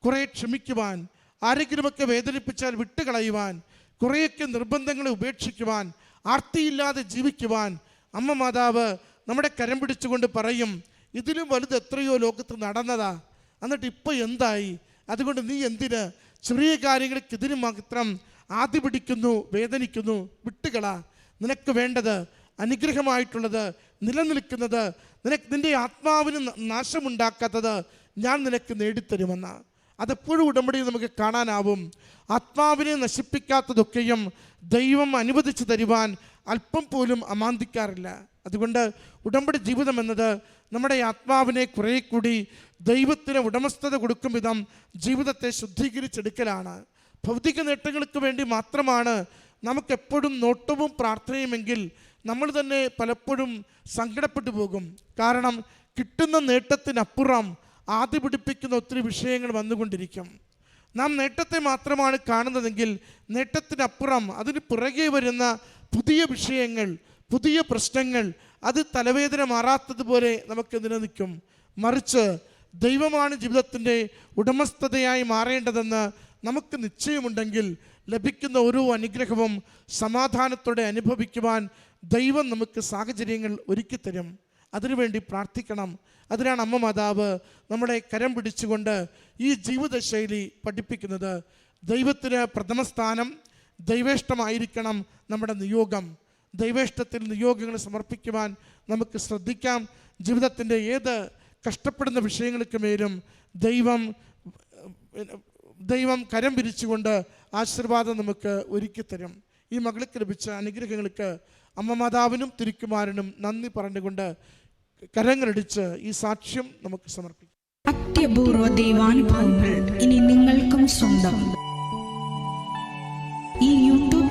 കുറേ ക്ഷമിക്കുവാൻ ആരെങ്കിലുമൊക്കെ വേദനിപ്പിച്ചാൽ വിട്ടുകളയുവാൻ കുറേയൊക്കെ നിർബന്ധങ്ങളെ ഉപേക്ഷിക്കുവാൻ ആർത്തിയില്ലാതെ ജീവിക്കുവാൻ അമ്മ മാതാവ് നമ്മുടെ കരം പിടിച്ചുകൊണ്ട് പറയും ഇതിലും വലുത് എത്രയോ ലോകത്ത് നടന്നതാ. എന്നിട്ട് ഇപ്പോൾ എന്തായി? അതുകൊണ്ട് നീ എന്തിന് ചെറിയ കാര്യങ്ങൾക്ക് ഇതിന് മാത്രം ആദ്യ പിടിക്കുന്നു വേദനിക്കുന്നു വിട്ടുകള? നിനക്ക് വേണ്ടത് അനുഗ്രഹമായിട്ടുള്ളത് നിലനിൽക്കുന്നത് നിനക്ക് നിന്റെ ആത്മാവിന് നാശമുണ്ടാക്കാത്തത് ഞാൻ നിനക്ക് നേടിത്തരുമെന്ന്. അതെപ്പോഴും ഉടമ്പടി നമുക്ക് കാണാനാവും. ആത്മാവിനെ നശിപ്പിക്കാത്തതൊക്കെയും ദൈവം അനുവദിച്ചു തരുവാൻ അല്പം പോലും അമാന്തിക്കാറില്ല. അതുകൊണ്ട് ഉടമ്പടി ജീവിതം എന്നത് നമ്മുടെ ആത്മാവിനെ കുറേ കൂടി ദൈവത്തിന് ഉടമസ്ഥത കൊടുക്കും വിധം ജീവിതത്തെ ശുദ്ധീകരിച്ചെടുക്കലാണ്. ഭൗതിക നേട്ടങ്ങൾക്ക് വേണ്ടി മാത്രമാണ് നമുക്കെപ്പോഴും നോട്ടവും പ്രാർത്ഥനയുമെങ്കിൽ നമ്മൾ തന്നെ പലപ്പോഴും സങ്കടപ്പെട്ടു പോകും. കാരണം കിട്ടുന്ന നേട്ടത്തിനപ്പുറം ആദ്യ പിടിപ്പിക്കുന്ന ഒത്തിരി വിഷയങ്ങൾ വന്നുകൊണ്ടിരിക്കും. നാം നേട്ടത്തെ മാത്രമാണ് കാണുന്നതെങ്കിൽ നേട്ടത്തിനപ്പുറം അതിന് പുറകെ വരുന്ന പുതിയ വിഷയങ്ങൾ പുതിയ പ്രശ്നങ്ങൾ അത് തലവേദന മാറാത്തതുപോലെ നമുക്ക് നിലനിൽക്കും. മറിച്ച് ദൈവമാണ് ജീവിതത്തിന്റെ ഉടമസ്ഥതയായി മാറേണ്ടതെന്ന് നമുക്ക് നിശ്ചയമുണ്ടെങ്കിൽ ലഭിക്കുന്ന ഓരോ അനുഗ്രഹവും സമാധാനത്തോടെ അനുഭവിക്കുവാൻ ദൈവം നമുക്ക് സാഹചര്യങ്ങൾ ഒരുക്കിത്തരും. അതിനുവേണ്ടി പ്രാർത്ഥിക്കണം. അതിനാണ് അമ്മ മാതാവ് നമ്മുടെ കരം പിടിച്ചുകൊണ്ട് ഈ ജീവിതശൈലി പഠിപ്പിക്കുന്നത്. ദൈവത്തിന് പ്രഥമ സ്ഥാനം ദൈവേഷ്ടമായിരിക്കണം നമ്മുടെ നിയോഗം. ദൈവേഷ്ടത്തിൽ നിയോഗങ്ങൾ സമർപ്പിക്കുവാൻ നമുക്ക് ശ്രദ്ധിക്കാം. ജീവിതത്തിന്റെ ഏത് കഷ്ടപ്പെടുന്ന വിഷയങ്ങൾക്ക് മേലും ദൈവം ദൈവം കരം പിരിച്ചുകൊണ്ട് ആശീർവാദം നമുക്ക് ഒരുക്കിത്തരും ഈ മകൾക്ക് ലഭിച്ച അനുഗ്രഹങ്ങൾക്ക് അമ്മ മാതാവിനും തിരുക്കുമാരനും നന്ദി പറഞ്ഞുകൊണ്ട് കരങ്ങളടിച്ച് ഈ സാക്ഷ്യം നമുക്ക് സമർപ്പിക്കും. അത്യപൂർവ ദൈവാനുഭവങ്ങൾ ഇനി നിങ്ങൾക്കും സ്വന്തം.